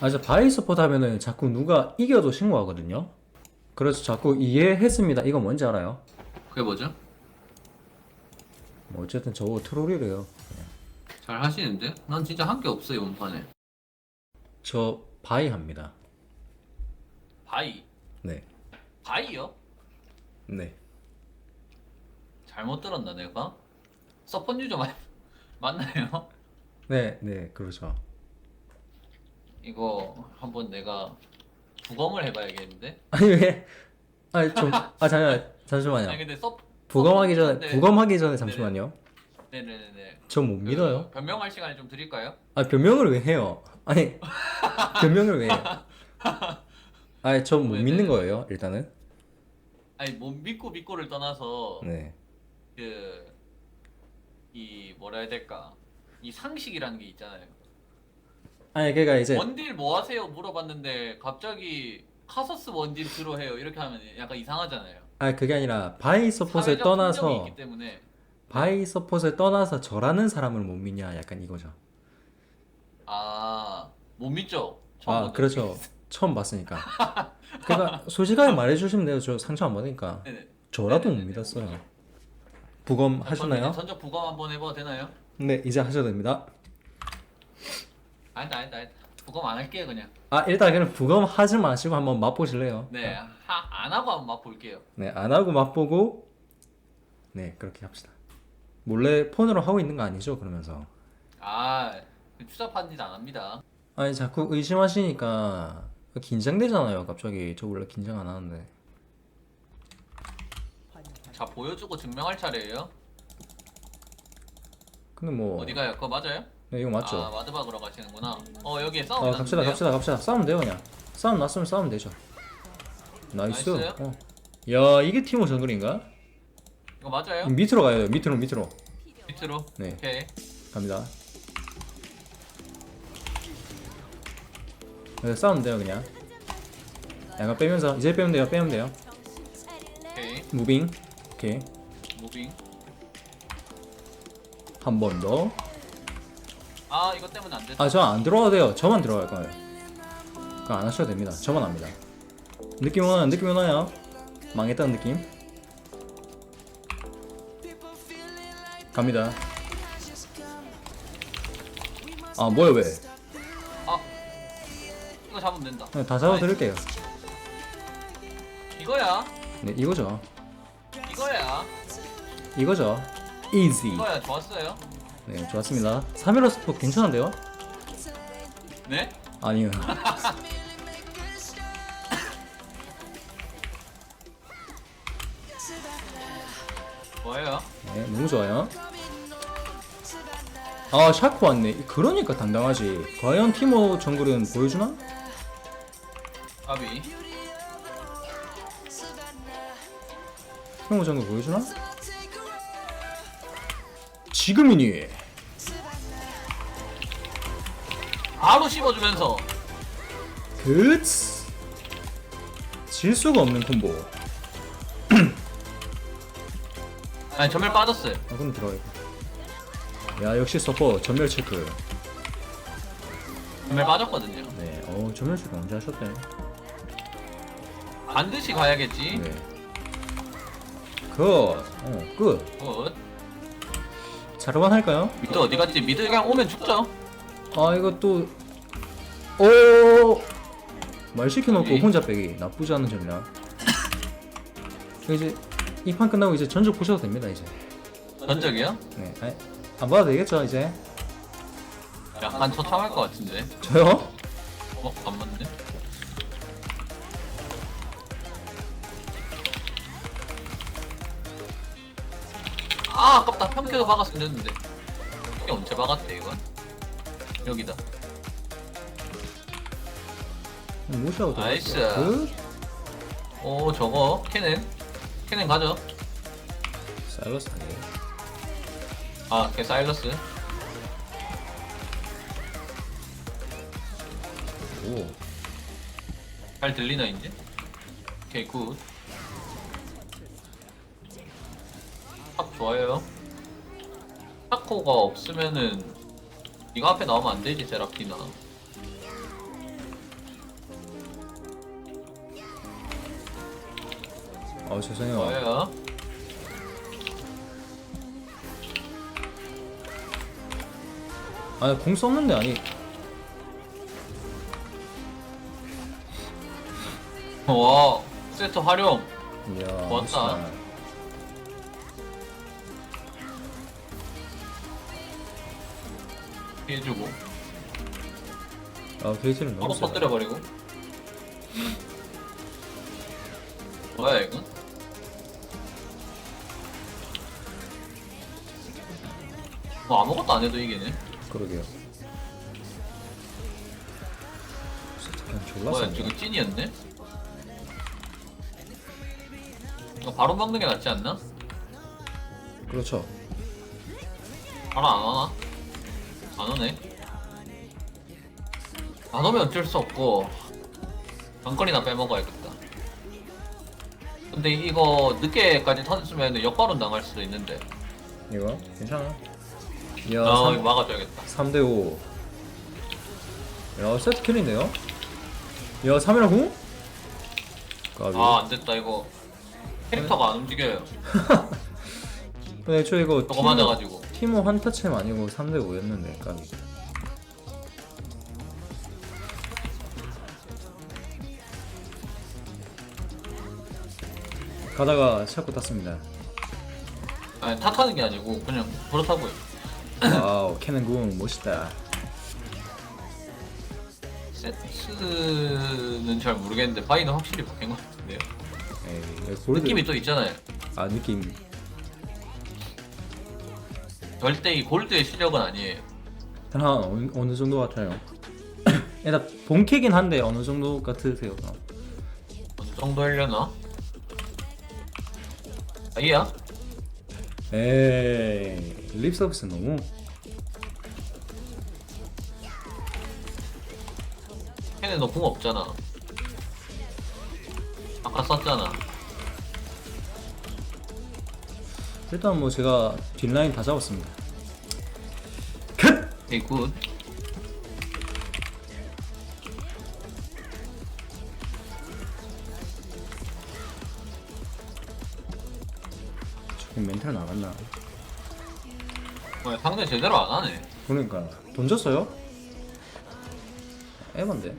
아, 저 바이 서포트 하면은 자꾸 누가 이겨도 신고하거든요. 그래서 자꾸 이해했습니다. 이거 뭔지 알아요? 그게 뭐죠? 뭐 어쨌든 저거 트롤이래요. 잘 하시는데? 난 진짜 한 게 없어요 원판에 저 바이 합니다. 바이 네. 바이요? 네. 잘못 들었나 내가? 서폿 유저 말 맞나요? 네, 네, 그렇죠. 이거 한번 내가 부검을 해봐야겠는데? 아니 왜? 아니 좀, 아 잠깐 잠시만요. 아니 근데 서 부검하기 전에 네. 부검하기 전에 잠시만요. 네네네네 저못 믿어요. 그 변명할 시간을 좀 드릴까요? 아 변명을 왜 해요? 아니 변명을 왜 해요? 아니 저 못 네, 믿는 네. 거예요. 일단은. 아니 뭐 믿고 믿고를 떠나서 네. 그 이 뭐라 해야 될까 이 상식이라는 게 있잖아요. 아니 그러니까 이제 원딜 뭐 하세요 물어봤는데 갑자기 카서스 원딜 주로 해요 이렇게 하면 약간 이상하잖아요. 아니 그게 아니라 바이 서폿을 사회적 떠나서 있기 때문에 바이 서폿을 떠나서 저라는 사람을 못 믿냐 약간 이거죠. 아못 믿죠. 처음 아 그렇죠. 처음 봤으니까. 그러니까 솔직하게 말해주시면 돼요. 저 상처 안 받으니까. 네네. 저라도 못 네네네. 믿었어요. 부검 하셨나요? 전적 부검 한번 해봐도 되나요? 네 이제 하셔도 됩니다. 아니다 아니다 아니다. 부검 안 할게요 그냥. 아 일단 그냥 부검 하지 마시고 한번 맛보실래요? 네, 하, 안 하고 한번 맛볼게요. 네, 안 하고 맛보고 네 그렇게 합시다. 몰래 폰으로 하고 있는 거 아니죠? 그러면서 아, 추잡한 짓 안 합니다. 아니 자꾸 의심하시니까 긴장되잖아요. 갑자기 저 원래 긴장 안 하는데. 자, 보여주고 증명할 차례예요. 근데 뭐 어디 가요? 그거 맞아요? 네, 이거 맞죠? 아, 마드박으로 가시는구나. 어, 여기에 싸움 어 갑시다 났는데요? 갑시다 갑시다 싸우면 돼요 그냥 싸움 났으면 싸우면 되죠. 나이스. 나이스요? 어. 야 이게 티모 정글인가? 이거 맞아요? 밑으로 가야 돼요. 밑으로 밑으로 밑으로. 네. 오케이. 갑니다. 네, 싸우면 돼요 그냥. 약간 빼면서 이제 빼면 돼요. 빼면 돼요. 오케이. 무빙. 오케이. 무빙. 한 번 더. 아, 이것 때문에 안 됐다. 아, 저 안 들어가도 돼요. 저만 들어갈 거예요. 그거 안 하셔도 됩니다. 저만 합니다. 느낌 오나요? 느낌 오나요? 망했다는 느낌? 갑니다. 아, 뭐야, 왜? 아, 이거 잡으면 된다. 그냥 다 잡아드릴게요. 이거야. 네, 이거죠. 이거야. 이거죠. easy. 이거야. 좋았어요. 네, 좋았습니다. 3일로 스포 괜찮은데요? 네? 아니요. 뭐예요? 네, 너무 좋아요. 아, 샤크 왔네. 그러니까 당당하지. 과연 티모 정글은 보여주나? 까비. 티모 정글 보여주나? 지금이니. 바로 씹어주면서. 그츠. 질 수가 없는 콤보. 아니, 전멸 빠졌어요. 아, 그럼 들어가야 야, 역시 서퍼 전멸 체크. 전멸 빠졌거든요. 네, 어, 전멸 체크 언제 하셨대? 반드시 가야겠지. 네. 굿. 어, 끝. 굿. 자르반 할까요? 미드 어디 갔지? 미드 그냥 오면 죽죠. 아 이거 또 오. 말 시켜놓고 여기. 혼자 빼기 나쁘지 않은 점이야. 이제 이 판 끝나고 이제 전적 보셔도 됩니다 이제. 전적이요? 네, 아니, 안 봐도 되겠죠 이제. 약간 처참할 것 같은데. 저요? 어, 안 맞네. 아, 아깝다. 평켜도 박았으면 됐는데. 이게 언제 박았대, 이건? 여기다. 무시하고 들어갔어. 나이스. 그 오, 저거. 캐넨. 캐넨 가죠. 사일러스 아니에요? 아, 걔 사일러스. 오. 잘 들리나, 이제? 오케이, 굿. 딱 좋아해요? 타코가 없으면은 네가 앞에 나오면 안 되지 제라피나 아 죄송해요. 좋아요. 아니 공 썼는데 아니. 와 세트 활용 이야. 고맙다. 멋있다. 피해주고 아 게이트는 너무 바로 세다 터뜨려버리고 뭐야 이건? 뭐 아무것도 안 해도 이기네 그러게요 그냥 졸라 뭐야 센데 지금 찐이었네? 이거 바로 먹는 게 낫지 않나? 그렇죠 바로 안 오나? 안 오네. 안 오면 어쩔 수 없고 관건이나 빼먹어야겠다. 근데 이거 늦게까지 터졌으면 역발은 당할 수도 있는데. 이거? 괜찮아. 이야 아 3, 이거 막아줘야겠다. 3대 5 야 세트 킬인데요? 야 3이라 9? 까비. 아 안 됐다 이거. 캐릭터가 안 움직여요. 근데 애초에 이거 저거 팀- 맞아가지고 팀호 한타챔 아니고 3대5였는데 까비. 가다가 샤코 땄습니다. 아니 탓하는 게 아니고 그냥 그렇다고요. 와우 캐는궁 멋있다. 세트는 잘 모르겠는데 바이는 확실히 바뀐 것 같은데요. 에이 골드 느낌이 또 있잖아요. 아 느낌 절대 이 골드의 실력은 아니에요 한 어느, 어느 정도 같아요 일단 본캐긴 한데 어느 정도 같으세요 그럼? 어느 정도 하려나? 아이야? 에이 립 서비스 너무 걔네 너궁 없잖아 아까 썼잖아 일단 뭐 제가 뒷라인 다 잡았습니다. 컷! 오케이 굿. 저기 멘탈 나갔나? 어, 상대 제대로 안 하네. 그러니까. 던졌어요? 에반데